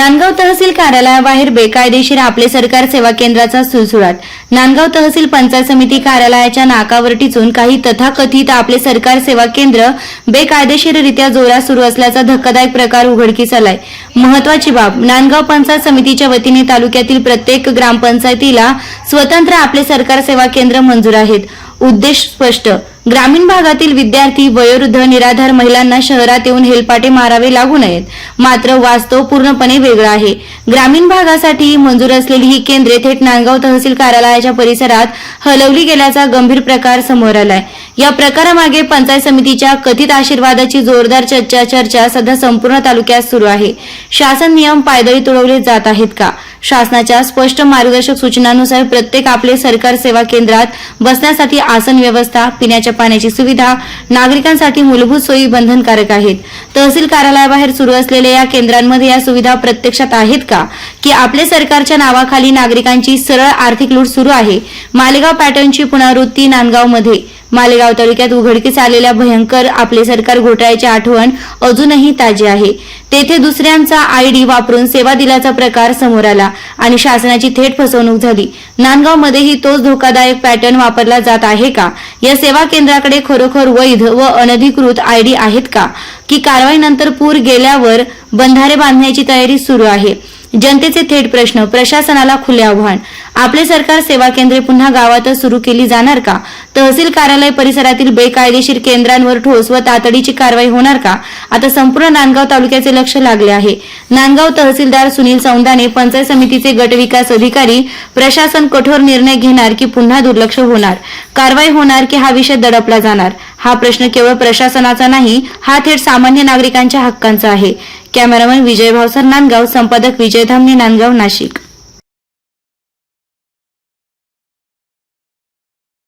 नांदगाव तहसील कार्यालयाबाहेर बेकायदेशीर आपले सरकार सेवा केंद्राचा सुळसुळाट. नांदगाव तहसील पंचायत समिती कार्यालयाच्या नाकावर टिचून काही तथाकथित आपले सरकार सेवा केंद्र बेकायदेशीररित्या जोरात सुरू असल्याचा धक्कादायक प्रकार उघडकीस आलाय. महत्वाची बाब नांदगाव पंचायत समितीच्या वतीने तालुक्यातील प्रत्येक ग्रामपंचायतीला स्वतंत्र आपले सरकार सेवा केंद्र मंजूर आहेत. उद्देश स्पष्ट ग्रामीण भागातील विद्यार्थी वयोवृद्ध निराधार महिलांना शहरात येऊन हेलपाटे मारावे लागू नयेत. मात्र वास्तव पूर्णपणे वेगळं आहे. ग्रामीण भागासाठी मंजूर असलेली ही केंद्रे थेट नांदगाव तहसील कार्यालयाच्या परिसरात हलवली गेल्याचा गंभीर प्रकार समोर आलाय. या प्रकारामागे पंचायत समितीच्या कथित आशीर्वादाची जोरदार चर्चा चर्चा सध्या संपूर्ण तालुक्यात सुरू आहे. शासन नियम पायदळी तुडवले जात आहेत का? शासनाच्या स्पष्ट मार्गदर्शक सूचनांनुसार प्रत्येक आपले सरकार सेवा केंद्रात बसण्यासाठी आसन व्यवस्था पिण्याच्या पाण्याची सुविधा नागरिकांसाठी मूलभूत सोयी बंधनकारक आहेत. तहसील कार्यालयाबाहेर सुरू असलेल्या या केंद्रांमध्ये या सुविधा प्रत्यक्षात आहेत का? की आपले सरकारच्या नावाखाली नागरिकांची सरळ आर्थिक लूट सुरू आहे? मालेगाव पॅटर्नची पुनरावृत्ती नांदगावमध्ये. मालेगाव तालुक्यात उघडकीस आलेल्या भयंकर आपले सरकार घोटाळ्याची आठवण अजूनही ताजी आहे. तेथे दुसऱ्यांचा आयडी वापरून सेवा दिल्याचा प्रकार समोर आला आणि शासनाची थेट फसवणूक झाली. नांदगावमध्येही तोच धोकादायक पॅटर्न वापरला जात आहे का? या सेवा केंद्राकडे खरोखर वैध व अनधिकृत आयडी आहेत का? की कारवाईनंतर पूर गेल्यावर बंधारे बांधण्याची तयारी सुरू आहे? जनतेचे थेट प्रश्न प्रशासनाला खुले आव्हान. आपले सरकार सेवा केंद्रे पुन्हा गावातच सुरू केली जाणार का? तहसील कार्यालय परिसरातील बेकायदेशीर केंद्रांवर ठोस व तातडीची कारवाई होणार का? आता संपूर्ण नांदगाव तालुक्याचे लक्ष लागले आहे. नांदगाव तहसीलदार सुनील सौंदाने पंचायत समितीचे गट विकास अधिकारी प्रशासन कठोर निर्णय घेणार की पुन्हा दुर्लक्ष होणार? कारवाई होणार की हा विषय दडपला जाणार? हा प्रश्न केवळ प्रशासनाचा नाही हा थेट सामान्य नागरिकांच्या हक्कांचा आहे. कॅमेरामन विजय भावसर नांदगाव संपादक विजय नांदगाव नाशिक.